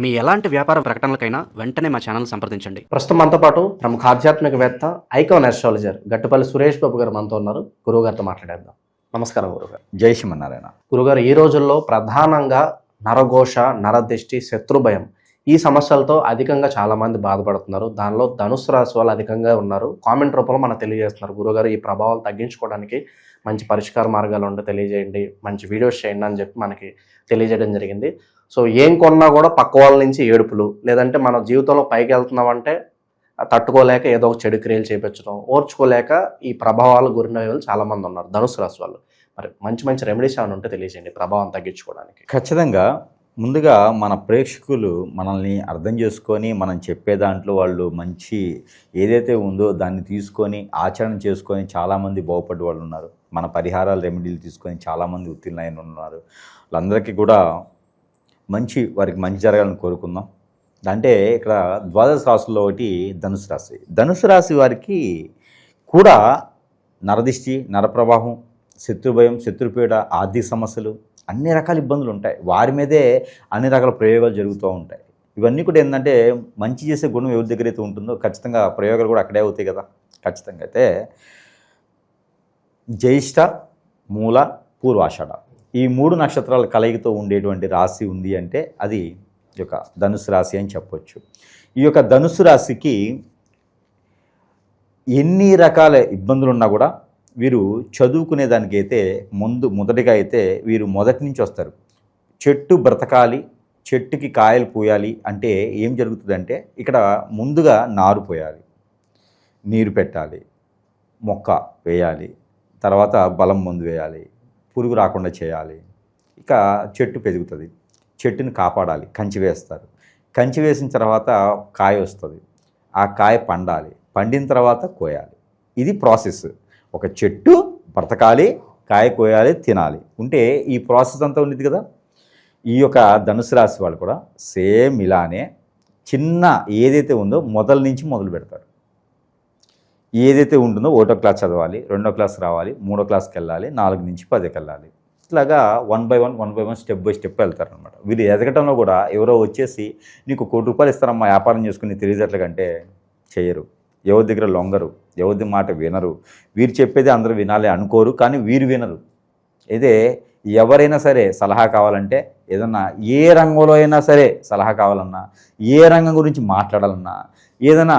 మీ ఎలాంటి వ్యాపార ప్రకటనలకైనా వెంటనే మా ఛానల్ సంప్రదించండి. ప్రస్తుతం మనతో పాటు ప్రముఖ ఆధ్యాత్మికవేత్త ఐకాన్ ఆస్ట్రాలజర్ గట్టుపల్లి సురేష్ బాబు గారు మనతో ఉన్నారు. గురువుగారితో మాట్లాడేద్దాం. నమస్కారం గురుగారు జై శ్రీమన్నారాయణ. గురుగారు ఈ రోజుల్లో ప్రధానంగా నరఘోష నరదిష్టి శత్రుభయం ఈ సమస్యలతో అధికంగా చాలా మంది బాధపడుతున్నారు. దానిలో ధనుసు రాశి వాళ్ళు అధికంగా ఉన్నారు. కామెంట్ రూపంలో మనకు తెలియజేస్తున్నారు. గురుగారు ఈ ప్రభావాలు తగ్గించుకోవడానికి మంచి పరిష్కార మార్గాలు ఉంటే తెలియజేయండి. మంచి వీడియోస్ చేయండి అని చెప్పి మనకి తెలియజేయడం జరిగింది. సో ఏం కొన్నా కూడా పక్క వాళ్ళ నుంచి ఏడుపులు. లేదంటే మన జీవితంలో పైకి వెళ్తున్నామంటే తట్టుకోలేక ఏదో ఒక చెడు క్రియలు చేపించడం ఓర్చుకోలేక ఈ ప్రభావాలు గురిన వాళ్ళు చాలామంది ఉన్నారు ధనుసు రాశి వాళ్ళు. మరి మంచి మంచి రెమెడీస్ ఏమైనా ఉంటే తెలియజేయండి ప్రభావం తగ్గించుకోవడానికి. ఖచ్చితంగా. ముందుగా మన ప్రేక్షకులు మనల్ని అర్థం చేసుకొని మనం చెప్పే దాంట్లో వాళ్ళు మంచి ఏదైతే ఉందో దాన్ని తీసుకొని ఆచరణ చేసుకొని చాలామంది బాగుపడే వాళ్ళు ఉన్నారు. మన పరిహారాలు రెమెడీలు తీసుకొని చాలామంది ఉత్తీర్ణమైన ఉన్నారు. వాళ్ళందరికీ కూడా మంచి వారికి మంచి జరగాలని కోరుకుందాం. అంటే ఇక్కడ ద్వాదశ రాశుల్లో ఒకటి ధనుసు రాశి. ధనుసు రాశి వారికి కూడా నరదిష్టి నరప్రవాహం శత్రుభయం శత్రుపీడ ఆర్థిక సమస్యలు అన్ని రకాల ఇబ్బందులు ఉంటాయి. వారి మీదే అన్ని రకాల ప్రయోగాలు జరుగుతూ ఉంటాయి. ఇవన్నీ కూడా ఏంటంటే మంచి చేసే గుణం ఎవరి దగ్గర అయితే ఉంటుందో ఖచ్చితంగా ప్రయోగాలు కూడా అక్కడే అవుతాయి కదా. ఖచ్చితంగా అయితే జ్యేష్ఠ మూల పూర్వాషాఢ. ఈ మూడు నక్షత్రాల కలయికతో ఉండేటువంటి రాశి ఉంది అంటే అది ఈ యొక్క ధనుసు రాశి అని చెప్పొచ్చు. ఈ యొక్క ధనుసు రాశికి ఎన్ని రకాల ఇబ్బందులు ఉన్నా కూడా వీరు చదువుకునే దానికైతే ముందు మొదటిగా అయితే వీరు మొదటి నుంచి వస్తారు. చెట్టు బ్రతకాలి చెట్టుకి కాయలు పోయాలి అంటే ఏం జరుగుతుందంటే ఇక్కడ ముందుగా నారు పోయాలి నీరు పెట్టాలి మొక్క వేయాలి తర్వాత బలం ముందు వేయాలి పురుగు రాకుండా చేయాలి. ఇక చెట్టు పెరుగుతుంది. చెట్టుని కాపాడాలి. కంచి వేస్తారు. కంచి వేసిన తర్వాత కాయ వస్తుంది. ఆ కాయ పండాలి. పండిన తర్వాత కోయాలి. ఇది ప్రాసెస్. ఒక చెట్టు బ్రతకాలి కాయ కోయాలి తినాలి. ఉంటే ఈ ప్రాసెస్ అంతా ఉంది కదా? ఈ యొక్క ధనుసు రాశి వాళ్ళు కూడా సేమ్ ఇలానే చిన్న ఏదైతే ఉందో మొదల నుంచి మొదలు పెడతారు. ఏదైతే ఉంటుందో ఒకటో క్లాస్ చదవాలి రెండో క్లాస్ రావాలి మూడో క్లాస్కి వెళ్ళాలి నాలుగు నుంచి పదికి వెళ్ళాలి ఇట్లాగా one by one one by one step by step వెళ్తారనమాట వీళ్ళు ఎదగటంలో కూడా ఎవరో వచ్చేసి నీకు కోటి రూపాయలు ఇస్తారమ్మా వ్యాపారం చేసుకుని తెలియజేట్లకంటే చేయరు. ఎవరి దగ్గర లొంగరు ఎవరి మాట వినరు. వీరు చెప్పేది అందరూ వినాలి అనుకోరు కానీ వీరు వినరు. ఇదే ఎవరైనా సరే సలహా కావాలంటే ఏదన్నా ఏ రంగంలో అయినా సరే సలహా కావాలన్నా ఏ రంగం గురించి మాట్లాడాలన్నా ఏదైనా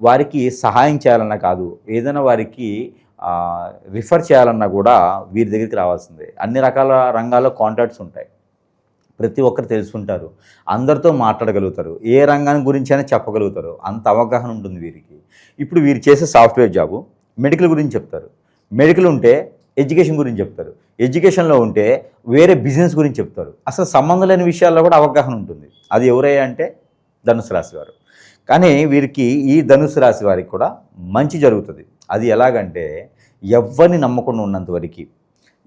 వారికి సహాయం చేయాలన్నా కాదు ఏదైనా వారికి రిఫర్ చేయాలన్నా కూడా వీరి దగ్గరికి రావాల్సిందే. అన్ని రకాల రంగాల్లో కాంటాక్ట్స్ ఉంటాయి. ప్రతి ఒక్కరు తెలుసుకుంటారు. అందరితో మాట్లాడగలుగుతారు. ఏ రంగాన్ని గురించి అయినా చెప్పగలుగుతారు. అంత అవగాహన ఉంటుంది వీరికి. ఇప్పుడు వీరు చేసే సాఫ్ట్వేర్ జాబు మెడికల్ గురించి చెప్తారు. మెడికల్ ఉంటే ఎడ్యుకేషన్ గురించి చెప్తారు. ఎడ్యుకేషన్లో ఉంటే వేరే బిజినెస్ గురించి చెప్తారు. అసలు సంబంధం లేని విషయాల్లో కూడా అవగాహన ఉంటుంది. అది ఎవరయ్యా అంటే ధనుసు రాశి వారు. కానీ వీరికి ఈ ధనుసు రాశి వారికి కూడా మంచి జరుగుతుంది. అది ఎలాగంటే ఎవరిని నమ్మకుండా ఉన్నంత వరకు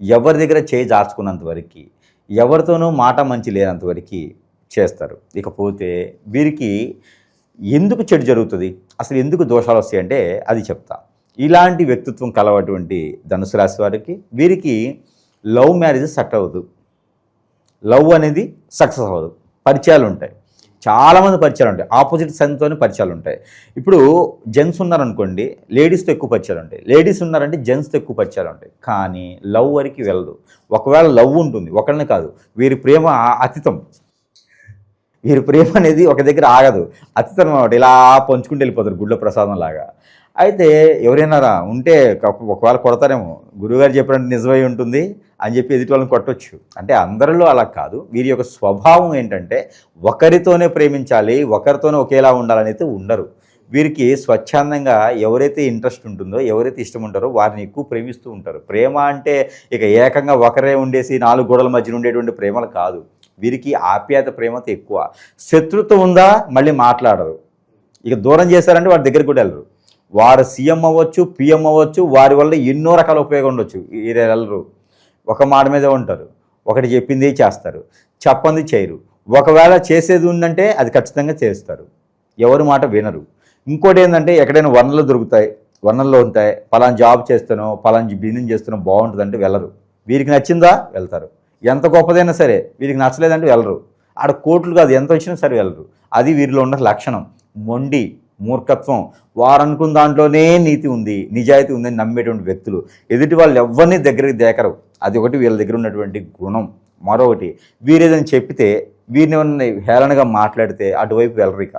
ఎవరి దగ్గర చేయి జార్చుకున్నంత వరకు ఎవరితోనూ మాట మంచి లేనంత వరకు చేస్తారు. ఇకపోతే వీరికి ఎందుకు చెడు జరుగుతుంది? అసలు ఎందుకు దోషాలు వస్తాయంటే అది చెప్తా. ఇలాంటి వ్యక్తిత్వం కలవటువంటి ధనుసు రాశి వారికి వీరికి లవ్ మ్యారేజ్ సెట్ అవ్వదు. లవ్ అనేది సక్సెస్ అవ్వదు. పరిచయాలు ఉంటాయి. చాలామంది పరిచయాలు ఉంటాయి. ఆపోజిట్ సెన్స్తోనే పరిచయాలు ఉంటాయి. ఇప్పుడు జెంట్స్ ఉన్నారనుకోండి లేడీస్తో ఎక్కువ పరిచయాలు ఉంటాయి. లేడీస్ ఉన్నారంటే జెంట్స్తో ఎక్కువ పరిచయాలు ఉంటాయి. కానీ లవ్ వరకు వెళ్ళదు. ఒకవేళ లవ్ ఉంటుంది ఒకళ్ళని కాదు. వీరి ప్రేమ అతితం అతీతం. వీరి ప్రేమ అనేది ఒక దగ్గర ఆగదు. అతితం అనమాట ఇలా పంచుకుంటూ వెళ్ళిపోతారు గుడ్ల ప్రసాదం లాగా. అయితే ఎవరైనా రా ఉంటే ఒకవేళ కొడతారేమో. గురువుగారు చెప్పినట్టు నిజమై ఉంటుంది. అని చెప్పి ఎదుటి వాళ్ళని కొట్టొచ్చు. అంటే అందరిలో అలా కాదు. వీరి యొక్క స్వభావం ఏంటంటే ఒకరితోనే ప్రేమించాలి ఒకరితోనే ఒకేలా ఉండాలని అయితే ఉండరు. వీరికి స్వచ్ఛందంగా ఎవరైతే ఇంట్రెస్ట్ ఉంటుందో ఎవరైతే ఇష్టం ఉంటారో వారిని ఎక్కువ ప్రేమిస్తూ ఉంటారు. ప్రేమ అంటే ఇక ఏకంగా ఒకరే ఉండేసి నాలుగు గోడల మధ్యన ఉండేటువంటి ప్రేమలు కాదు. వీరికి ఆప్యాయత ప్రేమతో ఎక్కువ. శత్రుత్వం ఉందా? మళ్ళీ మాట్లాడరు. ఇక దూరం చేశారంటే వారి దగ్గరికి కూడా వెళ్ళరు. వారు సీఎం అవ్వచ్చు పిఎం అవ్వచ్చు వారి వల్ల ఎన్నో రకాల ఉపయోగం ఉండొచ్చు. వీరు వెళ్ళరు ఒక మాట మీదే ఉంటారు. ఒకటి చెప్పింది చేస్తారు. చెప్పంది చేయరు. ఒకవేళ చేసేది ఉందంటే అది ఖచ్చితంగా చేస్తారు. ఎవరి మాట వినరు. ఇంకోటి ఏంటంటే ఎక్కడైనా వనరులు దొరుకుతాయి వనరులు ఉంటాయి పలానా జాబ్ చేస్తానో పలానా బిజినెస్ చేస్తానో బాగుంటుందంటే వెళ్ళరు. వీరికి నచ్చిందా? వెళ్తారు. ఎంత గొప్పదైనా సరే వీరికి నచ్చలేదంటే వెళ్ళరు. ఆడ కోట్లు కాదు ఎంత వచ్చినా సరే వెళ్ళరు. అది వీరిలో ఉన్న లక్షణం. మొండి మూర్ఖత్వం. వారు అనుకున్న దాంట్లోనే నీతి ఉంది నిజాయితీ ఉందని నమ్మేటువంటి వ్యక్తులు. ఎదుటి వాళ్ళు ఎవరిని దగ్గరికి దేకరు. అది ఒకటి వీళ్ళ దగ్గర ఉన్నటువంటి గుణం. మరొకటి వీరు ఏదైనా చెప్పితే వీరిని హేళనగా మాట్లాడితే అటువైపు వెళ్ళరు ఇక.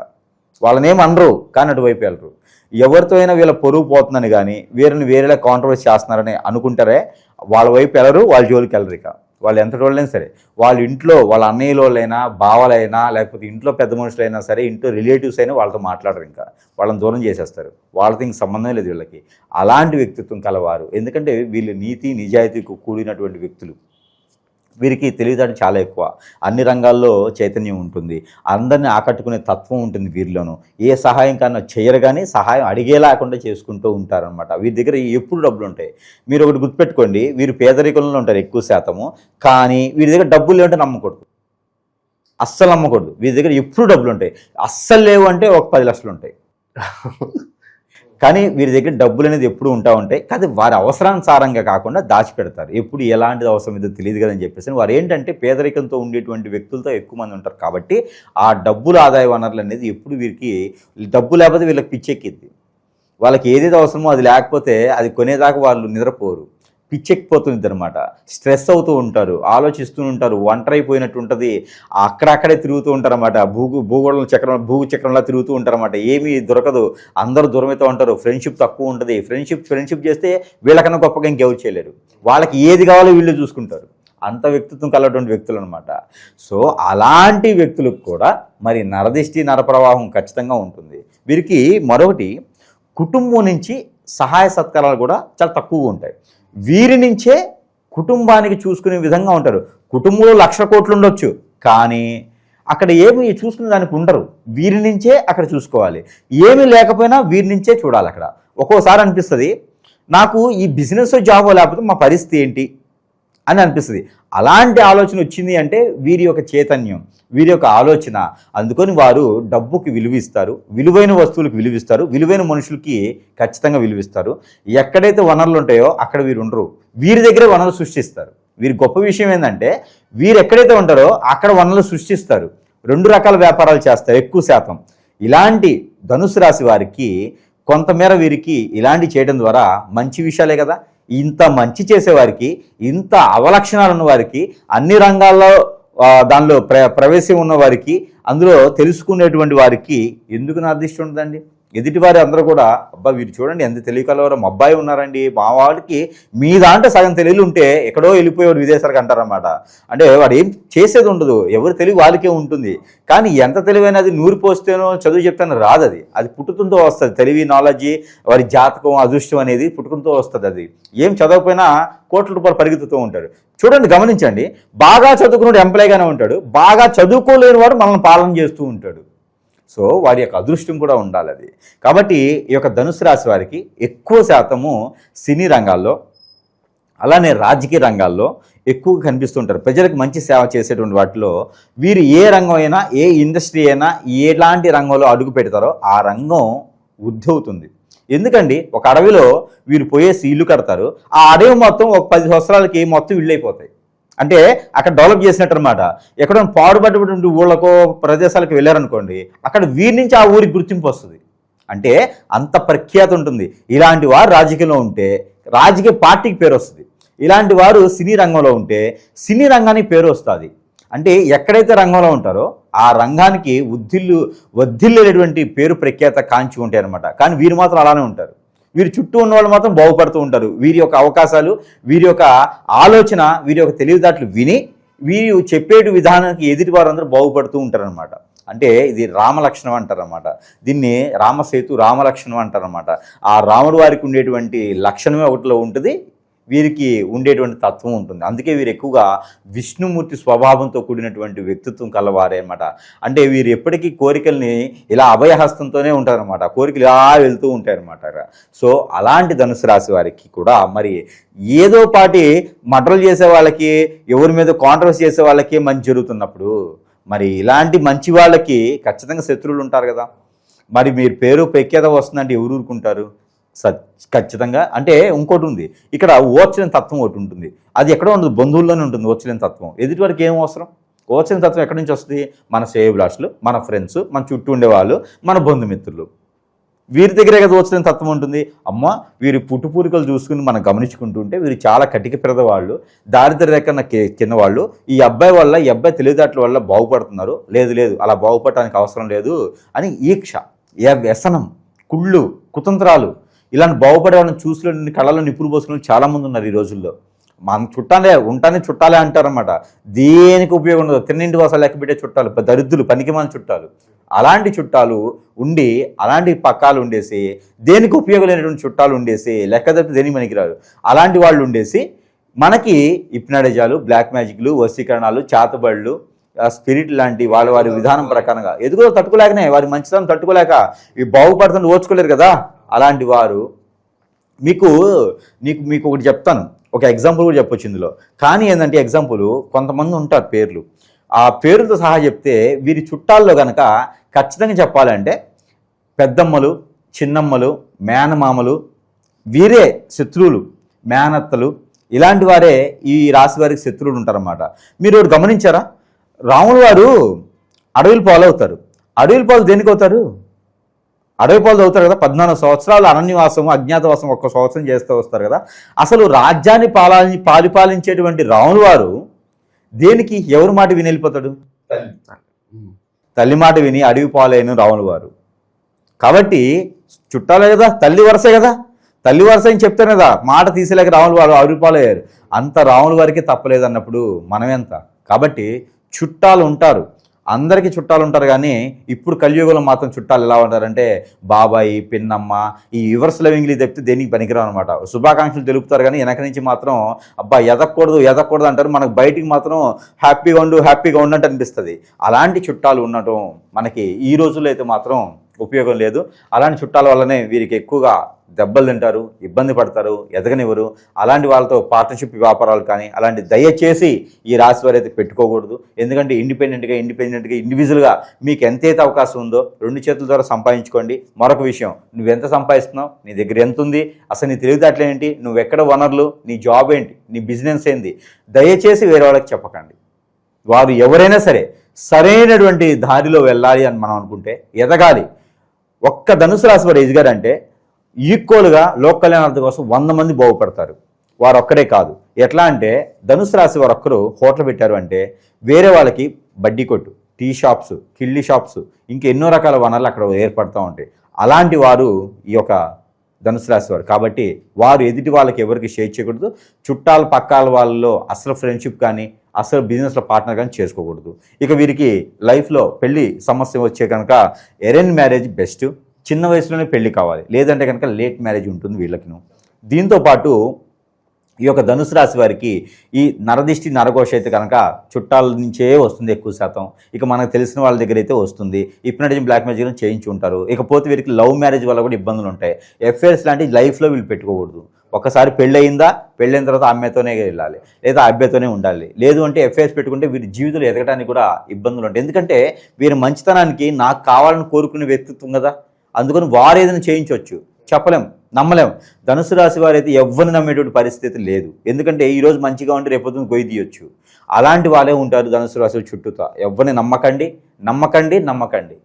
వాళ్ళనేం అనరు కానీ అటువైపు వెళ్ళరు. ఎవరితో అయినా వీళ్ళ పొరుగు పోతుందని కానీ వీరిని వేరేలా కాంట్రవర్సీ చేస్తున్నారని అనుకుంటారే వాళ్ళ వైపు వెళ్ళరు వాళ్ళ జోలికి వెళ్ళరు ఇక. వాళ్ళు ఎంత సరే వాళ్ళ ఇంట్లో వాళ్ళ అన్నయ్యలోళ్ళైనా బావలైనా లేకపోతే ఇంట్లో పెద్ద మనుషులైనా సరే ఇంట్లో రిలేటివ్స్ అయినా వాళ్ళతో మాట్లాడరు ఇంకా. వాళ్ళని దూరం చేసేస్తారు. వాళ్ళతో ఇంక సంబంధం లేదు వీళ్ళకి. అలాంటి వ్యక్తిత్వం కలవారు. ఎందుకంటే వీళ్ళు నీతి నిజాయితీకు కూడినటువంటి వ్యక్తులు. వీరికి తెలివితేటలు చాలా ఎక్కువ. అన్ని రంగాల్లో చైతన్యం ఉంటుంది. అందరిని ఆకట్టుకునే తత్వం ఉంటుంది వీరిలోనూ. ఏ సహాయం కన్నా చేయరు కానీ సహాయం అడిగేలాకుండా చేసుకుంటూ ఉంటారనమాట వీరి దగ్గర ఎప్పుడు డబ్బులు ఉంటాయి? మీరు ఒకటి గుర్తుపెట్టుకోండి. వీరు పేదరికంలో ఉంటారు ఎక్కువ శాతము. కానీ వీరి దగ్గర డబ్బులు లేవంటే నమ్మకూడదు. అస్సలు నమ్మకూడదు. వీరి దగ్గర ఎప్పుడు డబ్బులు ఉంటాయి? అస్సలు లేవు అంటే ఒక పది లక్షలు ఉంటాయి. కానీ వీరి దగ్గర డబ్బులు అనేది ఎప్పుడు ఉంటా ఉంటాయి. కానీ వారి అవసరానుసారంగా కాకుండా దాచిపెడతారు. ఎప్పుడు ఎలాంటిది అవసరం ఏదో తెలియదు కదని చెప్పేసి వారు ఏంటంటే పేదరికంతో ఉండేటువంటి వ్యక్తులతో ఎక్కువ మంది ఉంటారు. కాబట్టి ఆ డబ్బుల ఆదాయ వనరులు అనేది ఎప్పుడు వీరికి డబ్బు లేకపోతే వీళ్ళకి పిచ్చెక్కిద్ది. వాళ్ళకి ఏదైతే అవసరమో అది లేకపోతే అది కొనేదాకా వాళ్ళు నిద్రపోరు. పిచ్చెక్కిపోతుంది అనమాట స్ట్రెస్ అవుతూ ఉంటారు ఆలోచిస్తూ ఉంటారు ఒంటరైపోయినట్టు ఉంటుంది అక్కడక్కడే తిరుగుతూ ఉంటారన్నమాట. భూగు భూగోళం చక్రం భూగు చక్రంలా తిరుగుతూ ఉంటారన్నమాట. ఏమీ దొరకదు. అందరూ దూరమైతే ఉంటారు. ఫ్రెండ్షిప్ తక్కువ ఉంటుంది. ఫ్రెండ్షిప్ ఫ్రెండ్షిప్ చేస్తే వీళ్ళకన్నా గొప్పగా ఇంకెవరు చేయలేరు. వాళ్ళకి ఏది కావాలో వీళ్ళు చూసుకుంటారు. అంత వ్యక్తిత్వం కలటువంటి వ్యక్తులు అనమాట సో అలాంటి వ్యక్తులకు కూడా మరి నరదిష్టి నరప్రవాహం ఖచ్చితంగా ఉంటుంది. వీరికి మరొకటి కుటుంబం నుంచి సహాయ సత్కారాలు కూడా చాలా తక్కువగా ఉంటాయి. వీరి నుంచే కుటుంబానికి చూసుకునే విధంగా ఉంటారు. కుటుంబంలో లక్ష కోట్లు ఉండొచ్చు కానీ అక్కడ ఏమి చూసుకునే దానికి ఉండరు. వీరి నుంచే అక్కడ చూసుకోవాలి. ఏమీ లేకపోయినా వీరి నుంచే చూడాలి అక్కడ. ఒక్కోసారి అనిపిస్తుంది నాకు ఈ బిజినెస్ జాబ్ లేకపోతే మా పరిస్థితి ఏంటి అని అనిపిస్తుంది. అలాంటి ఆలోచన వచ్చింది అంటే వీరి యొక్క చైతన్యం వీరి యొక్క ఆలోచన. అందుకొని వారు డబ్బుకి విలువిస్తారు విలువైన వస్తువులకు విలువిస్తారు విలువైన మనుషులకి ఖచ్చితంగా విలువిస్తారు. ఎక్కడైతే వనరులు ఉంటాయో అక్కడ వీరు ఉండరు. వీరి దగ్గరే వనరులు సృష్టిస్తారు. వీరి గొప్ప విషయం ఏంటంటే వీరు ఎక్కడైతే ఉంటారో అక్కడ వనరులు సృష్టిస్తారు. రెండు రకాల వ్యాపారాలు చేస్తారు ఎక్కువ శాతం. ఇలాంటి ధనుసు రాశి వారికి కొంతమేర వీరికి ఇలాంటి చేయడం ద్వారా మంచి విషయాలే కదా. ఇంత మంచి చేసేవారికి ఇంత అవలక్షణాలు ఉన్న వారికి అన్ని రంగాల్లో దానిలో ప్ర ప్రవేశం ఉన్న వారికి అందులో తెలుసుకునేటువంటి వారికి ఎందుకు నా అదృష్టం ఉండదండి? ఎదుటివారి అందరూ కూడా అబ్బా వీరు చూడండి ఎంత తెలియకలవారు మా అబ్బాయి ఉన్నారండి మా వాడికి మీ దాంట్లో సగం తెలియలు ఉంటే ఎక్కడో వెళ్ళిపోయేవారు విదేశాలకు అంటారన్నమాట. అంటే వాడు ఏం చేసేది ఉండదు ఎవరు తెలివి వాళ్ళకే ఉంటుంది. కానీ ఎంత తెలివైనది నూరు పోస్తేనో చదువు చెప్తేనో రాదు అది. అది పుట్టుతుందో వస్తుంది. తెలివి నాలెడ్జి వారి జాతకం అదృష్టం అనేది పుట్టుకుంటూ వస్తుంది అది. ఏం చదవకపోయినా కోట్ల రూపాయలు పరిగెత్తుతూ ఉంటాడు. చూడండి గమనించండి బాగా చదువుకున్నాడు ఎంప్లాయ్గానే ఉంటాడు బాగా చదువుకోలేని వాడు మనల్ని పాలన చేస్తూ ఉంటాడు. సో వారి యొక్క అదృష్టం కూడా ఉండాలి అది. కాబట్టి ఈ యొక్క ధనుసు రాశి వారికి ఎక్కువ శాతము సినీ రంగాల్లో అలానే రాజకీయ రంగాల్లో ఎక్కువగా కనిపిస్తుంటారు. ప్రజలకు మంచి సేవ చేసేటువంటి వాటిలో వీరు ఏ రంగం అయినా ఏ ఇండస్ట్రీ అయినా ఎలాంటి రంగంలో అడుగు పెడతారో ఆ రంగం వృద్ధి అవుతుంది ఎందుకండి? ఒక అడవిలో వీరు పోయేసి ఇల్లు కడతారు. ఆ అడవి మొత్తం ఒక పది సంవత్సరాలకి మొత్తం ఇల్లు అయిపోతాయి. అంటే అక్కడ డెవలప్ చేసినట్టు అనమాట ఎక్కడో పాడుపడినటువంటి ఊళ్ళకో ప్రదేశాలకు వెళ్ళారనుకోండి అక్కడ వీరి నుంచి ఆ ఊరికి గుర్తింపు వస్తుంది. అంటే అంత ప్రఖ్యాత ఉంటుంది. ఇలాంటి వారు రాజకీయంలో ఉంటే రాజకీయ పార్టీకి పేరు వస్తుంది. ఇలాంటి వారు సినీ రంగంలో ఉంటే సినీ రంగానికి పేరు వస్తుంది. అంటే ఎక్కడైతే రంగంలో ఉంటారో ఆ రంగానికి ఉద్దిల్లు వద్దిల్లేటువంటి పేరు ప్రఖ్యాత కాంచి ఉంటాయి అనమాట కానీ వీరు మాత్రం అలానే ఉంటారు. వీరి చుట్టూ ఉన్న వాళ్ళు మాత్రం బాగుపడుతూ ఉంటారు. వీరి యొక్క అవకాశాలు వీరి యొక్క ఆలోచన వీరి యొక్క తెలివితేటలు విని వీరు చెప్పేటి విధానానికి ఎదుటి వారందరూ బాగుపడుతూ ఉంటారనమాట అంటే ఇది రామలక్షణం అంటారనమాట దీన్ని రామసేతు రామలక్షణం అంటారనమాట ఆ రాముడు వారికి ఉండేటువంటి లక్షణమే ఒకటిలో ఉంటుంది. వీరికి ఉండేటువంటి తత్వం ఉంటుంది. అందుకే వీరు ఎక్కువగా విష్ణుమూర్తి స్వభావంతో కూడినటువంటి వ్యక్తిత్వం కలవారే అనమాట అంటే వీరు ఎప్పటికీ కోరికల్ని ఇలా అభయహస్తంతోనే ఉంటారనమాట కోరికలు ఇలా వెళ్తూ ఉంటాయన్నమాట. సో అలాంటి ధనుసు రాశి వారికి కూడా మరి ఏదో పాటి మటలు చేసే వాళ్ళకి ఎవరి మీద కాంట్రవర్సీ చేసే వాళ్ళకి మంచి జరుగుతున్నప్పుడు మరి ఇలాంటి మంచి వాళ్ళకి ఖచ్చితంగా శత్రువులు ఉంటారు కదా. మరి మీరు పేరు ప్రఖ్యాత వస్తుందంటే ఎవరు ఊరుకుంటారు? ఖచ్చితంగా. అంటే ఇంకోటి ఉంది. ఇక్కడ ఓర్చలేని తత్వం ఒకటి ఉంటుంది. అది ఎక్కడో ఉండదు. బంధువుల్లోనే ఉంటుంది ఓర్చలేని తత్వం. ఎదుటి వరకు ఏం అవసరం? ఓచన తత్వం ఎక్కడి నుంచి వస్తుంది? మన శ్రేయభిలాషులు మన ఫ్రెండ్స్ మన చుట్టూ ఉండేవాళ్ళు మన బంధుమిత్రులు. వీరి దగ్గరే కదా వచ్చిన తత్వం ఉంటుంది. అమ్మ వీరి పుట్టుపూరికలు చూసుకుని మనం గమనించుకుంటుంటే వీరు చాలా కటిక పెరదవాళ్ళు దారిద్ర రేఖన చిన్నవాళ్ళు కింద వాళ్ళు ఈ అబ్బాయి వల్ల ఈ అబ్బాయి తెలివితేటల వల్ల బాగుపడుతున్నారు. లేదు లేదు అలా బాగుపడటానికి అవసరం లేదు అని ఈక్ష వ్యసనం కుళ్ళు కుతంత్రాలు ఇలాంటి బాగుపడే వాళ్ళని చూసులో కళ్ళలో నిప్పులు పోసుకుని చాలామంది ఉన్నారు ఈ రోజుల్లో. మనం చుట్టాలే ఉంటానే చుట్టాలే అంటారనమాట దేనికి ఉపయోగం ఉండదు. తిన్నింటి కోసం లెక్క పెట్టే చుట్టాలు దరిద్రులు పనికి మన చుట్టాలు. అలాంటి చుట్టాలు ఉండి అలాంటి పక్కాలు ఉండేసి దేనికి ఉపయోగం లేనటువంటి చుట్టాలు ఉండేసి లెక్క తప్పి దేనికి పనికిరారు అలాంటి వాళ్ళు ఉండేసి మనకి ఇప్నాడజాలు బ్లాక్ మ్యాజిక్లు వశీకరణాలు చేతబడులు స్పిరిట్ లాంటి వాళ్ళ వారి విధానం ప్రకారంగా ఎదుగుదల తట్టుకోలేకనే వారి మంచితనం తట్టుకోలేక ఈ బాగుపడుతుంది ఓచుకోలేరు కదా. అలాంటి వారు మీకు నీకు మీకు ఒకటి చెప్తాను. ఒక ఎగ్జాంపుల్ కూడా చెప్పొచ్చు ఇందులో. కానీ ఏంటంటే ఎగ్జాంపుల్ కొంతమంది ఉంటారు పేర్లు. ఆ పేరుతో సహా చెప్తే వీరి చుట్టాల్లో కనుక ఖచ్చితంగా చెప్పాలంటే పెద్దమ్మలు చిన్నమ్మలు మేనమామలు వీరే శత్రువులు మేనత్తలు ఇలాంటి వారే ఈ రాశి వారికి శత్రువులు ఉంటారన్నమాట. మీరు ఒకటి గమనించారా? రాములు వారు అడవిల పాలు అవుతారు అడవిల పాలు దేనికి అవుతారు అడవి పాలు అవుతారు కదా పద్నాలుగు సంవత్సరాలు అరణ్యవాసం అజ్ఞాతవాసం ఒక్క సంవత్సరం చేస్తూ వస్తారు కదా. అసలు రాజ్యాన్ని పాలాలి పాలిపాలించేటువంటి రాములు వారు దేనికి ఎవరి మాట విని వెళ్ళిపోతాడు? తల్లి. మాట విని అడవి పాలైన రాములు వారు. కాబట్టి చుట్టాలే కదా తల్లి వరసే కదా. తల్లి వరస అని చెప్తారు కదా మాట తీసేలేక రాములు వారు అడవి పాలయ్యారు. అంత రాముల వారికి తప్పలేదు అన్నప్పుడు మనమెంత? కాబట్టి చుట్టాలు ఉంటారు. అందరికీ చుట్టాలు ఉంటారు కానీ ఇప్పుడు కలియుగంలో మాత్రం చుట్టాలు ఎలా ఉంటారంటే బాబాయి పిన్నమ్మ ఈ యువర్స్ లవింగ్లీ తెప్పితే దేనికి పనికిరావు అనమాట శుభాకాంక్షలు తెలుపుతారు కానీ వెనక నుంచి మాత్రం అబ్బా ఎదగకూడదు ఎదగకూడదు అంటారు. మనకు బయటికి మాత్రం హ్యాపీగా ఉండు హ్యాపీగా ఉన్నట్టు అనిపిస్తుంది అలాంటి చుట్టాలు ఉండటం మనకి ఈ రోజుల్లో అయితే మాత్రం ఉపయోగం లేదు. అలాంటి చుట్టాల వల్లనే వీరికి ఎక్కువగా దెబ్బలు తింటారు ఇబ్బంది పడతారు ఎదగనివ్వరు. అలాంటి వాళ్ళతో పార్ట్నర్షిప్ వ్యాపారాలు కానీ అలాంటి దయచేసి ఈ రాశి వారు అయితే పెట్టుకోకూడదు. ఎందుకంటే ఇండిపెండెంట్గా ఇండిపెండెంట్గా ఇండివిజువల్గా మీకు ఎంతైతే అవకాశం ఉందో రెండు చేతుల ద్వారా సంపాదించుకోండి. మరొక విషయం నువ్వు ఎంత సంపాదిస్తున్నావు నీ దగ్గర ఎంత ఉంది అసలు నీ తెలివితేటలు ఏంటి నువ్వు ఎక్కడ వనరులు నీ జాబ్ ఏంటి నీ బిజినెస్ ఏంది దయచేసి వేరే వాళ్ళకి చెప్పకండి. వారు ఎవరైనా సరే సరైనటువంటి దారిలో వెళ్ళాలి అని మనం అనుకుంటే ఎదగాలి. ఒక్క ధనుసు రాశి వారు ఎదిగారంటే ఈక్వల్గా లోక్ కళ్యాణార్థం కోసం వంద మంది బాగుపడతారు. వారు ఒక్కడే కాదు. ఎట్లా అంటే ధనుసు రాశి వారు ఒక్కరు హోటల్ పెట్టారు అంటే వేరే వాళ్ళకి బడ్డీ కొట్టు టీ షాప్స్ కిళ్ళి షాప్స్ ఇంకా ఎన్నో రకాల వనరులు అక్కడ ఏర్పడుతూ ఉంటాయి. అలాంటి వారు ఈ యొక్క ధనుసు రాశి వారు. కాబట్టి వారు ఎదుటి వాళ్ళకి ఎవరికి షేర్ చేయకూడదు. చుట్టాల పక్కాల వాళ్ళలో అసలు ఫ్రెండ్షిప్ కానీ అసలు బిజినెస్లో పార్ట్నర్ కానీ చేసుకోకూడదు. ఇక వీరికి లైఫ్లో పెళ్ళి సమస్య వచ్చే కనుక ఎరెన్ మ్యారేజ్ బెస్ట్. చిన్న వయసులోనే పెళ్ళి కావాలి. లేదంటే కనుక లేట్ మ్యారేజ్ ఉంటుంది వీళ్ళకిను. దీంతో పాటు ఈ యొక్క ధనుసు రాశి వారికి ఈ నరదిష్టి నరఘోష అయితే కనుక చుట్టాల నుంచే వస్తుంది ఎక్కువ శాతం. ఇక మనకు తెలిసిన వాళ్ళ దగ్గర అయితే వస్తుంది. ఇప్నటిజం బ్లాక్ మ్యాజిక్ చేయించి ఉంటారు. ఇకపోతే వీరికి లవ్ మ్యారేజ్ వల్ల కూడా ఇబ్బందులు ఉంటాయి. ఎఫ్ఐఆర్స్ లాంటి లైఫ్లో వీళ్ళు పెట్టుకోకూడదు. ఒకసారి పెళ్ళి అయిందా? పెళ్ళైన తర్వాత అమ్మాయితోనే వెళ్ళాలి. లేదా అబ్బాయితోనే ఉండాలి. లేదు అంటే ఎఫ్ఐఆర్స్ పెట్టుకుంటే వీరి జీవితంలో ఎదగడానికి కూడా ఇబ్బందులు ఉంటాయి. ఎందుకంటే వీరి మంచితనానికి నాకు కావాలని కోరుకునే వ్యక్తిత్వం కదా. అందుకని వారు ఏదైనా చేయించవచ్చు. చెప్పలేం నమ్మలేం. ధనుసు రాశి వారైతే ఎవరిని నమ్మేటువంటి పరిస్థితి లేదు. ఎందుకంటే ఈరోజు మంచిగా ఉంటే రేపొద్దున గొయ్యి తీయొచ్చు. అలాంటి వాళ్ళే ఉంటారు ధనుసు రాశి చుట్టూతా. ఎవరిని నమ్మకండి నమ్మకండి నమ్మకండి.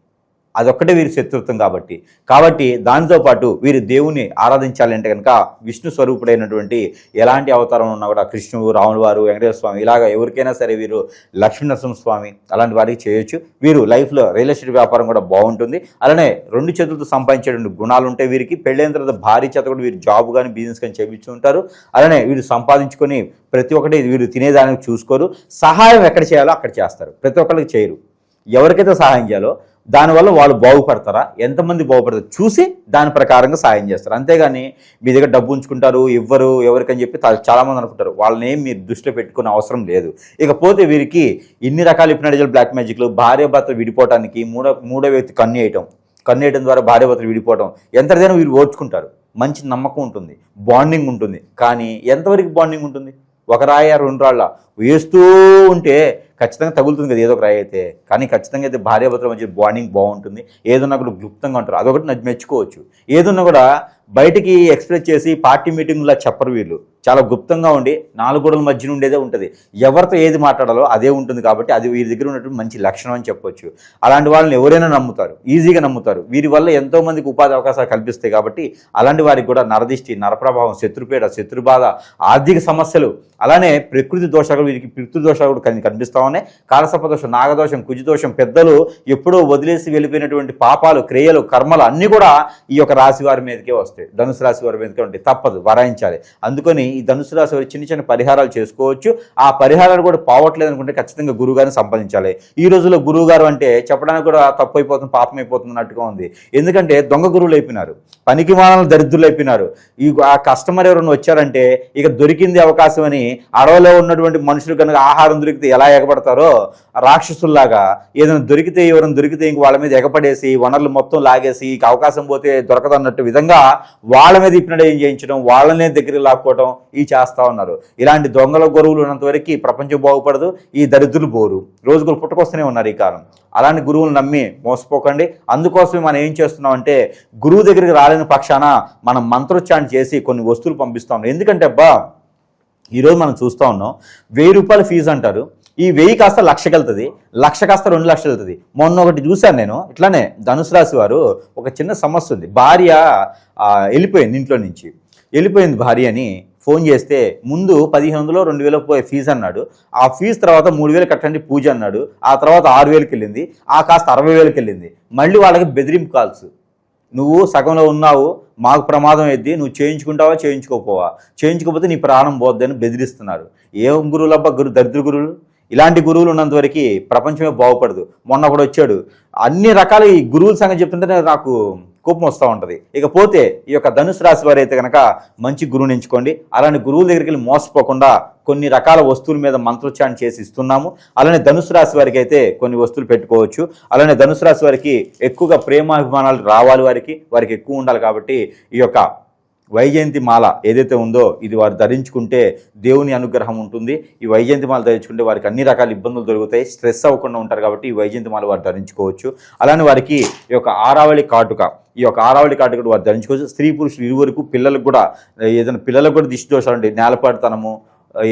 అదొక్కటే వీరి శత్రుత్వం కాబట్టి. కాబట్టి దానితో పాటు వీరు దేవుని ఆరాధించాలంటే కనుక విష్ణు స్వరూపుడైనటువంటి ఎలాంటి అవతారం ఉన్నా కూడా కృష్ణుడు రాముల వారు వెంకటేశ్వర స్వామి ఇలాగ ఎవరికైనా సరే వీరు లక్ష్మీ స్వామి అలాంటి వారికి చేయొచ్చు. వీరు లైఫ్లో రియల్ ఎస్టేట్ వ్యాపారం కూడా బాగుంటుంది. అలానే రెండు చేతులతో సంపాదించేటువంటి గుణాలు ఉంటాయి వీరికి పెళ్ళైన తర్వాత భారీ చేత కూడా వీరు జాబ్ కానీ బిజినెస్ కానీ చేయించు ఉంటారు. అలానే వీరు సంపాదించుకొని ప్రతి ఒక్కటి వీరు తినేదానికి చూసుకోరు. సహాయం ఎక్కడ చేయాలో అక్కడ చేస్తారు. ప్రతి ఒక్కరికి చేయరు. ఎవరికైతే సహాయం చేయాలో దానివల్ల వాళ్ళు బాగుపడతారా? ఎంతమంది బాగుపడతారు? చూసి దాని ప్రకారంగా సాయం చేస్తారు. అంతేగాని మీ దగ్గర డబ్బు ఉంచుకుంటారు ఇవ్వరు ఎవరికని చెప్పి చాలామంది అనుకుంటారు. వాళ్ళని ఏం మీరు దృష్టిలో పెట్టుకునే అవసరం లేదు. ఇకపోతే వీరికి ఇన్ని రకాల ఇప్నడిజల్ బ్లాక్ మ్యాజిక్లు భార్య భర్త విడిపోవటానికి మూడో మూడో వ్యక్తి కన్ను వేయటం కన్ను వేయడం ద్వారా భార్య భర్తలు విడిపోవటం ఎంతదైనా వీరు ఓర్చుకుంటారు. మంచి నమ్మకం ఉంటుంది బాండింగ్ ఉంటుంది. కానీ ఎంతవరకు బాండింగ్ ఉంటుంది? ఒక రాయ రెండు రాళ్ళ వేస్తూ ఉంటే ఖచ్చితంగా తగులుతుంది కదా ఏదో ఒక రాయి అయితే. కానీ ఖచ్చితంగా అయితే భార్యాభర్తల మధ్య బాండింగ్ బాగుంటుంది. ఏదన్నా కూడా క్లుప్తంగా ఉంటారు. అదొకటి నాకు మెచ్చుకోవచ్చు. ఏదన్నా కూడా బయటికి ఎక్స్ప్రెస్ చేసి పార్టీ మీటింగ్లా చెప్పరు వీళ్ళు. చాలా గుప్తంగా ఉండి నాలుగు గోడల మధ్యన ఉండేదే ఉంటుంది. ఎవరితో ఏది మాట్లాడాలో అదే ఉంటుంది కాబట్టి అది వీరి దగ్గర ఉన్నటువంటి మంచి లక్షణం అని చెప్పొచ్చు. అలాంటి వాళ్ళని ఎవరైనా నమ్ముతారు. ఈజీగా నమ్ముతారు. వీరి వల్ల ఎంతో మందికి ఉపాధి అవకాశాలు కల్పిస్తాయి కాబట్టి అలాంటి వారికి కూడా నరదిష్టి నరప్రభావం శత్రుపీడ శత్రుబాధ ఆర్థిక సమస్యలు అలానే ప్రకృతి దోషాలు వీరికి ప్రకృతి దోషాలు కూడా కని- కనిపిస్తా ఉన్నాయి. కాలసపదోషం నాగదోషం కుజిదోషం పెద్దలు ఎప్పుడో వదిలేసి వెళ్ళిపోయినటువంటి పాపాలు క్రియలు కర్మలు అన్నీ కూడా ఈ యొక్క రాశి వారి మీదకే వస్తాయి. ధనుసు రాశి వారి మీదకే ఉంటాయి తప్పదు వరాయించాలి. అందుకని ఈ ధనుసు రాశి వారు చిన్న చిన్న పరిహారాలు చేసుకోవచ్చు. ఆ పరిహారాలు కూడా పోవట్లేదు అనుకుంటే ఖచ్చితంగా గురువు గారిని సంపాదించాలి ఈ రోజుల్లో గురువు గారు అంటే చెప్పడానికి కూడా తప్పు అయిపోతుంది పాపం అయిపోతుంది అన్నట్టుగా ఉంది. ఎందుకంటే దొంగ గురువులు అయిపోయినారు. పనికి మానలు దరిద్రులు అయిపోయినారు. ఈ ఆ కస్టమర్ ఎవరైనా వచ్చారంటే ఇక దొరికింది అవకాశం అని అడవిలో ఉన్నటువంటి మనుషులు కనుక ఆహారం దొరికితే ఎలా ఎగబడతారో? రాక్షసుల్లాగా ఏదైనా దొరికితే ఎవరైనా దొరికితే ఇంక వాళ్ళ మీద ఎగపడేసి వనరులు మొత్తం లాగేసి ఇక అవకాశం పోతే దొరకదన్నట్టు విధంగా వాళ్ళ మీద ఇప్పినడేం చేయించడం వాళ్ళనే దగ్గరికి లాక్కోవడం ఈ చేస్తూ ఉన్నారు. ఇలాంటి దొంగల గురువులు ఉన్నంత వరకు ఈ ప్రపంచం బాగుపడదు ఈ దరిద్రులు పోరు. రోజుకులు పుట్టుకొస్తూనే ఉన్నారు ఈ కాలం. అలాంటి గురువులు నమ్మి మోసపోకండి. అందుకోసమే మనం ఏం చేస్తున్నాం అంటే గురువు దగ్గరికి రాలేని పక్షాన మనం మంత్రోచ్చారణ చేసి కొన్ని వస్తువులు పంపిస్తాం ఎందుకంటే అబ్బా ఈరోజు మనం చూస్తూ ఉన్నాం వెయ్యి రూపాయల ఫీజు అంటారు. ఈ వెయ్యి కాస్త లక్షకి వెళ్తుంది లక్ష కాస్త రెండు లక్షలు వెళ్తుంది మొన్న ఒకటి చూశాను నేను. ఇట్లానే ధనుసు రాశి వారు ఒక చిన్న సమస్య ఉంది. భార్య వెళ్ళిపోయింది ఇంట్లో నుంచి. వెళ్ళిపోయింది భార్య అని ఫోన్ చేస్తే ముందు పదిహేను వందలు రెండు వేలు పోయే ఫీజు అన్నాడు. ఆ ఫీజు తర్వాత మూడు వేలు కట్టండి పూజ అన్నాడు. ఆ తర్వాత ఆరు వేలకి వెళ్ళింది. ఆ కాస్త అరవై వేలకి వెళ్ళింది. మళ్ళీ వాళ్ళకి బెదిరింపు కాల్స్. నువ్వు సగంలో ఉన్నావు. మాకు ప్రమాదం ఎద్ది నువ్వు చేయించుకుంటావా చేయించుకోపోవా చేయించుకోకపోతే నీ ప్రాణం పోద్దని బెదిరిస్తున్నారు. ఏం గురువులబ్బా? గురు దరిద్ర గురువులు? ఇలాంటి గురువులు ఉన్నంత వరకు ప్రపంచమే బాగుపడదు. మొన్న ఒకడు వచ్చాడు. అన్ని రకాల ఈ గురువుల సంగతి చెప్తుంటే నాకు కోపం వస్తూ ఉంటుంది. ఇకపోతే ఈ యొక్క ధనుసు రాశి వారైతే కనుక మంచి గురువుని ఎంచుకోండి. అలాంటి గురువుల దగ్గరికి వెళ్ళి మోసపోకుండా కొన్ని రకాల వస్తువుల మీద మంత్రోచ్చారణ చేసి ఇస్తున్నాము. అలానే ధనుసు రాశి వారికి అయితే కొన్ని వస్తువులు పెట్టుకోవచ్చు. అలానే ధనుసు రాశి వారికి ఎక్కువగా ప్రేమాభిమానాలు రావాలి వారికి. వారికి ఎక్కువ ఉండాలి కాబట్టి ఈ యొక్క వైజయంతి మాల ఏదైతే ఉందో ఇది వారు ధరించుకుంటే దేవుని అనుగ్రహం ఉంటుంది. ఈ వైజయంతి మాల ధరించుకుంటే వారికి అన్ని రకాల ఇబ్బందులు దొరుకుతాయి. స్ట్రెస్ అవ్వకుండా ఉంటారు కాబట్టి ఈ వైజయంతి మాల వారు ధరించుకోవచ్చు. అలానే వారికి ఈ యొక్క ఆరావళి కాటుక ఈ యొక్క ఆరావళి కాటుక వారు ధరించుకోవచ్చు. స్త్రీ పురుషులు ఇరువురికి పిల్లలకు కూడా ఏదైనా పిల్లలకు కూడా దిష్టి దోషాలు అంటే నేలపాటుతనము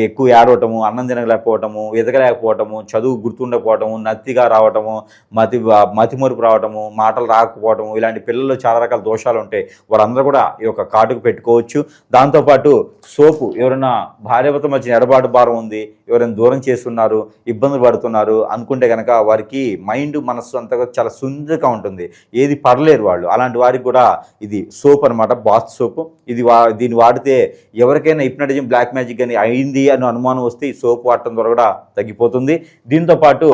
ఎక్కువ ఏడవటము అన్నం తినలేకపోవటము ఎదగలేకపోవటము చదువు గుర్తుండకపోవటము నత్తిగా రావటము మతి మతిమరుపు రావటము మాటలు రాకపోవటము ఇలాంటి పిల్లల్లో చాలా రకాల దోషాలు ఉంటాయి. వారందరూ కూడా ఈ యొక్క కాటుకు పెట్టుకోవచ్చు. దాంతోపాటు సోపు ఎవరైనా భార్యభర్త మధ్య ఎడబాటు భారం ఉంది ఎవరైనా దూరం చేస్తున్నారు ఇబ్బందులు పడుతున్నారు అనుకుంటే కనుక వారికి మైండ్ మనస్సు అంతా చాలా సుందరంగా ఉంటుంది. ఏది పడలేరు వాళ్ళు. అలాంటి వారికి కూడా ఇది సోప్ అనమాట బాత్ సోప్. ఇది వా దీన్ని వాడితే ఎవరికైనా హిప్నటిజం బ్లాక్ మ్యాజిక్ అని అయింది అని అనుమానం వస్తే ఈ సోప్ వాడటం ద్వారా కూడా తగ్గిపోతుంది. దీంతో పాటు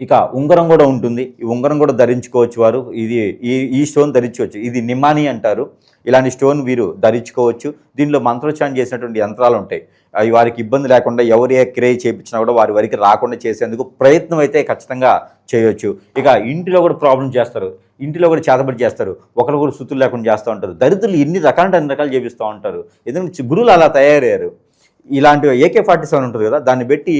ఇక ఉంగరం కూడా ఉంటుంది. ఈ ఉంగరం కూడా ధరించుకోవచ్చు వారు. ఇది ఈ ఈ స్టోన్ ధరించుకోవచ్చు. ఇది నిమాని అంటారు. ఇలాంటి స్టోన్ వీరు ధరించుకోవచ్చు. దీనిలో మంత్రోచ్చారణ చేసినటువంటి యంత్రాలు ఉంటాయి. అవి వారికి ఇబ్బంది లేకుండా ఎవరు ఏ క్రియ చేయించినా కూడా వారి వరకు రాకుండా చేసేందుకు ప్రయత్నం అయితే ఖచ్చితంగా చేయొచ్చు. ఇక ఇంటిలో కూడా ప్రాబ్లం చేస్తారు. ఇంటిలో కూడా చేతబడి చేస్తారు. ఒకరికొకరు కూడా సుతులు లేకుండా చేస్తూ ఉంటారు. దరిద్రులు ఎన్ని రకాల అన్ని రకాలు చేపిస్తూ ఉంటారు. ఎందుకంటే గురువులు అలా తయారయ్యారు. ఇలాంటి ఏకే ఫార్టీ సెవెన్ ఉంటుంది కదా దాన్ని పెట్టి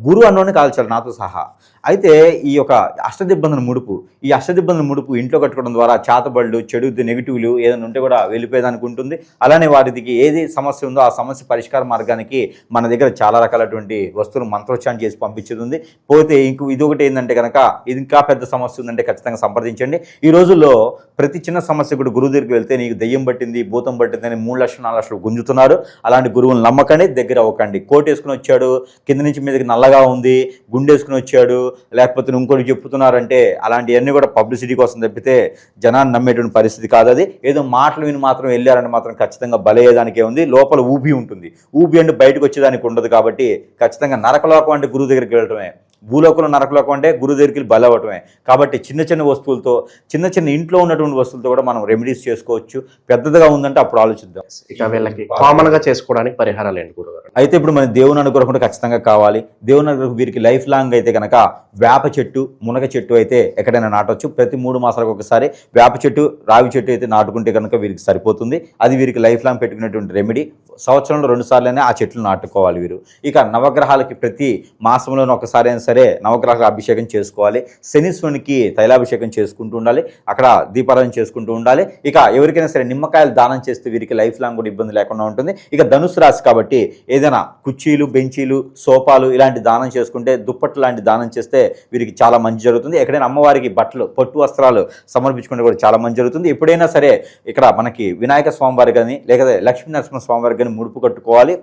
గురు అన్నోని కాల్చాలి నాతో సహా. అయితే ఈ యొక్క అష్టదిబ్బందుల ముడుపు ఈ అష్టదిబ్బందుల ముడుపు ఇంట్లో కట్టుకోవడం ద్వారా చేతబడులు చెడు నెగిటివ్లు ఏదైనా ఉంటే కూడా వెళ్ళిపోయేదానికి ఉంటుంది. అలానే వారికి ఏది సమస్య ఉందో ఆ సమస్య పరిష్కార మార్గానికి మన దగ్గర చాలా రకాలటువంటి వస్తువులు మంత్రోచ్చారణ చేసి పంపించేది పోతే ఇంక ఒకటి ఏంటంటే కనుక ఇది ఇంకా పెద్ద సమస్య ఉందంటే ఖచ్చితంగా సంప్రదించండి. ఈ రోజుల్లో ప్రతి చిన్న సమస్య కూడా గురువు దగ్గరికి వెళ్తే నీకు దెయ్యం పట్టింది భూతం పట్టింది అని మూడు లక్షలు నాలుగు లక్షలు గుంజుతున్నారు. అలాంటి గురువులు నమ్మకండి దగ్గర అవ్వకండి. కోట్ వేసుకుని వచ్చాడు కింద నుంచి మీదకి నల్లగా ఉంది గుండె వేసుకుని వచ్చాడు లేకపోతే ఇంకోటి చెప్తున్నారంటే అలాంటివన్నీ కూడా పబ్లిసిటీ కోసం తప్పితే జనాన్ని నమ్మేటువంటి పరిస్థితి కాదు అది. ఏదో మాటలు విని మాత్రం వెళ్ళారని మాత్రం ఖచ్చితంగా బలయ్యేదానికే ఉంది. లోపల ఊపి ఉంటుంది. ఊపి అంటే బయటకు వచ్చేదానికి ఉండదు కాబట్టి ఖచ్చితంగా నరకలోకం అంటే గురువు దగ్గరికి వెళ్ళటమే. భూలోకంలో నరకలోకం అంటే గురువు దగ్గరికి బలి అవ్వటమే కాబట్టి చిన్న చిన్న వస్తువులతో చిన్న చిన్న ఇంట్లో ఉన్నటువంటి వస్తువులతో కూడా మనం రెమెడీస్ చేసుకోవచ్చు. పెద్దదిగా ఉందంటే అప్పుడు ఆలోచిద్దాం. ఇక వీళ్ళకి కామన్గా చేసుకోవడానికి పరిహారాలు ఏంటి గురుగారు? అయితే ఇప్పుడు మన దేవుని అనుగ్రహం ఖచ్చితంగా కావాలి. దేవుని అనుగ్రహం వీరికి లైఫ్ లాంగ్ అయితే కనుక వేప చెట్టు మునగ చెట్టు అయితే ఎక్కడైనా నాటొచ్చు. ప్రతి మూడు మాసాలకు ఒకసారి వేప చెట్టు రావి చెట్టు అయితే నాటుకుంటే కనుక వీరికి సరిపోతుంది. అది వీరికి లైఫ్ లాంగ్ పెట్టుకునేటువంటి రెమెడీ సంవత్సరంలో రెండు సార్లైనా ఆ చెట్లు నాటుకోవాలి వీరు. ఇక నవగ్రహాలకి ప్రతి మాసంలోనూ ఒకసారి అయినా సరే నవగ్రహ నవగ్రహాల అభిషేకం చేసుకోవాలి. శనీశ్వరునికి తైలాభిషేకం చేసుకుంటూ ఉండాలి. అక్కడ దీపారాధన చేసుకుంటూ ఉండాలి. ఇక ఎవరికైనా సరే నిమ్మకాయలు దానం చేస్తే వీరికి లైఫ్ లాంగ్ కూడా ఇబ్బంది లేకుండా ఉంటుంది. ఇక ధనుసు రాశి కాబట్టి ఏదైనా కుర్చీలు బెంచీలు సోఫాలు ఇలాంటి దానం చేసుకుంటే దుప్పట్లు లాంటి దానం చేస్తే వీరికి చాలా మంచి జరుగుతుంది. ఎక్కడైనా అమ్మవారికి బట్టలు పట్టు వస్త్రాలు సమర్పించుకుంటే కూడా చాలా మంచి జరుగుతుంది. ఎప్పుడైనా సరే ఇక్కడ మనకి వినాయక స్వామివారి కానీ లేకపోతే లక్ష్మీ నరసింహ స్వామివారి కానీ ముడుపు కట్టుకోవాలి.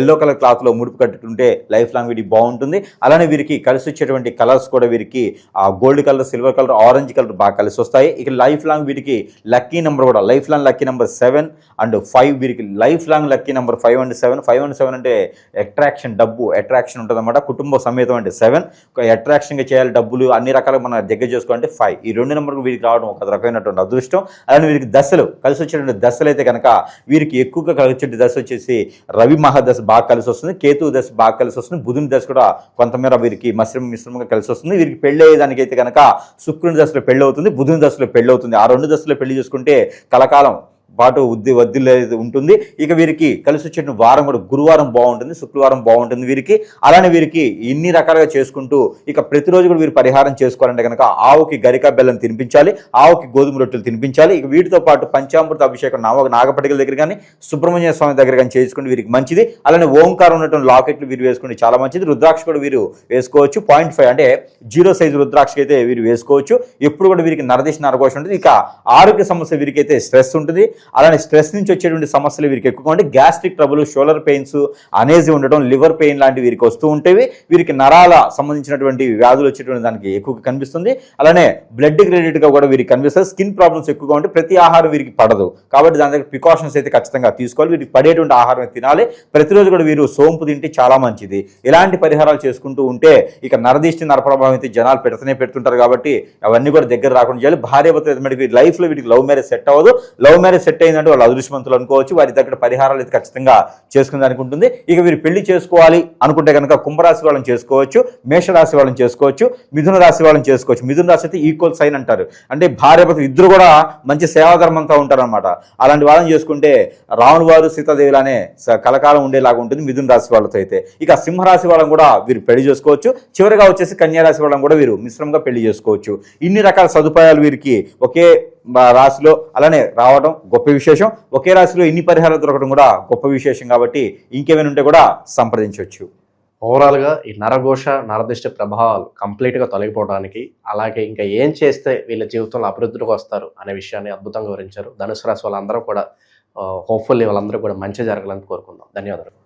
ఎల్లో కలర్ క్లాత్లో ముడుపు కట్టుకుంటే లైఫ్ లాంగ్ వీడి బాగుంటుంది. అలానే వీరికి కలిసి వచ్చేటువంటి కలర్స్ కూడా వీరికి ఆ gold colour silver colour orange colour బాగా కలిసి వస్తాయి ఇక లైఫ్ లాంగ్ వీరికి లక్కీ నెంబర్ కూడా life long lucky number seven and five వీరికి life long lucky number five and seven. Five and seven అంటే అట్రాక్షన్ డబ్బు అట్రాక్షన్ ఉంటుంది కుటుంబ సమేతం అంటే సెవెన్. అట్రాక్షన్గా చేయాలి డబ్బులు అన్ని రకాలుగా మన దగ్గర చేసుకోవాలంటే ఫైవ్. ఈ రెండు నెంబర్కి వీరికి రావడం ఒక రకమైనటువంటి అదృష్టం. అలానే వీరికి దశలు కలిసి వచ్చేటువంటి దశలు అయితే కనుక వీరికి ఎక్కువగా కలిసి వచ్చే దశ వచ్చేసి రవి మహాదశ బాగా కలిసి వస్తుంది కేతు దశ బాగా కలిసి వస్తుంది బుధుని దశ కూడా కొంతమేర వీరికి మశ్రమ మిశ్రమంగా కలిసి వస్తుంది. వీరికి పెళ్ళి అయితే కనుక శుక్రుని దశలో పెళ్ళవుతుంది అవుతుంది బుధుని దశలో పెళ్ళవుతుంది అవుతుంది. ఆ రెండు దశలో పెళ్ళి చేసుకుంటే కలకాలం పాటు ఉద్ది వద్దిలేదు ఉంటుంది. ఇక వీరికి కలిసి వచ్చిన వారం కూడా గురువారం బాగుంటుంది శుక్రవారం బాగుంటుంది వీరికి. అలానే వీరికి ఇన్ని రకాలుగా చేసుకుంటూ ఇక ప్రతిరోజు కూడా వీరు పరిహారం చేసుకోవాలంటే కనుక ఆవుకి గరిక బెల్లం తినిపించాలి ఆవుకి గోధుమ రొట్టెలు తినిపించాలి. ఇక వీటితో పాటు పంచామృత అభిషేకం నావ నాగపటికల దగ్గర కానీ సుబ్రహ్మణ్య స్వామి దగ్గర కానీ చేసుకుంటే వీరికి మంచిది. అలానే ఓంకారం ఉన్నటువంటి లాకెట్లు వీరు వేసుకుంటే చాలా మంచిది. రుద్రాక్ష కూడా వీరు వేసుకోవచ్చు. పాయింట్ ఫైవ్ అంటే జీరో సైజు రుద్రాక్షకి అయితే వీరు వేసుకోవచ్చు. ఎప్పుడు కూడా వీరికి నరదేశ నరకోశం ఉంటుంది. ఇక ఆరోగ్య సమస్య వీరికైతే స్ట్రెస్ ఉంటుంది. అలానే స్ట్రెస్ నుంచి వచ్చేటువంటి సమస్యలు వీరికి ఎక్కువగా ఉంటే గ్యాస్ట్రిక్ ట్రబుల్ షోలర్ పెయిన్స్ అనేజీ ఉండడం లివర్ పెయిన్ లాంటివి వీరికి వస్తూ ఉంటాయి వీరికి నరాల సంబంధించినటువంటి వ్యాధులు వచ్చేటువంటి దానికి ఎక్కువగా కనిపిస్తుంది. అలానే బ్లడ్గా కూడా వీరికి కనిపిస్తుంది. స్కిన్ ప్రాబ్లమ్స్ ఎక్కువగా ఉంటే ప్రతి ఆహారం వీరికి పడదు. కాబట్టి దాని దగ్గర ప్రికాషన్స్ అయితే ఖచ్చితంగా తీసుకోవాలి. వీరికి పడేటువంటి ఆహారం తినాలి. ప్రతిరోజు కూడా వీరు సోంపు తింటే చాలా మంచిది. ఇలాంటి పరిహారాలు చేసుకుంటూ ఉంటే ఇక నరదిష్టి నరప్రభావం అయితే జనాలు పెడుతూనే పెడుతుంటారు కాబట్టి అవన్నీ కూడా దగ్గర రాకుండా చేయాలి. భార్య భర్త లైఫ్లో వీటికి లవ్ మ్యారేజ్ సెట్ అవ్వదు. లవ్ మ్యారేజ్ సెట్ అయిందంటే వాళ్ళు అదృష్టవంతులు అనుకోవచ్చు. వారి దగ్గర పరిహారాలు అయితే ఖచ్చితంగా చేసుకునే దానికి ఉంటుంది. ఇక వీరు పెళ్ళి చేసుకోవాలి అనుకుంటే కనుక కుంభరాశి వాళ్ళని చేసుకోవచ్చు మేషరాశి వాళ్ళని చేసుకోవచ్చు మిథున రాశి వాళ్ళని చేసుకోవచ్చు. మిథున రాశి అయితే ఈక్వల్ సైన్ అంటారు. అంటే భార్య భర్త ఇద్దరు కూడా మంచి సేవాధర్మంతో ఉంటారనమాట అలాంటి వాళ్ళని చేసుకుంటే రాముడు వారు సీతాదేవిలానే స- కలకాలం ఉండేలాగా ఉంటుంది మిథున రాశి వాళ్ళతో అయితే. ఇక సింహరాశి వాళ్ళని కూడా వీరు పెళ్ళి చేసుకోవచ్చు. చివరిగా వచ్చేసి కన్యా రాశి వాళ్ళని కూడా వీరు మిశ్రమంగా పెళ్ళి చేసుకోవచ్చు. ఇన్ని రకాల సదుపాయాలు వీరికి ఒకే రాశిలో అలానే రావడం గొప్ప విశేషం. ఒకే రాశిలో ఇన్ని పరిహారాలు దొరకడం కూడా గొప్ప విశేషం కాబట్టి ఇంకేమైనా ఉంటే కూడా సంప్రదించవచ్చు. ఓవరాల్గా ఈ నరఘోష నరదిష్ట ప్రభావాలు కంప్లీట్గా తొలగిపోవడానికి అలాగే ఇంకా ఏం చేస్తే వీళ్ళ జీవితంలో అభివృద్ధికి వస్తారు అనే విషయాన్ని అద్భుతంగా వివరించారు. ధనుసు రాశి వాళ్ళందరూ కూడా హోప్ఫుల్లీ వాళ్ళందరూ కూడా మంచి జరగాలని కోరుకుందాం. ధన్యవాదాలు.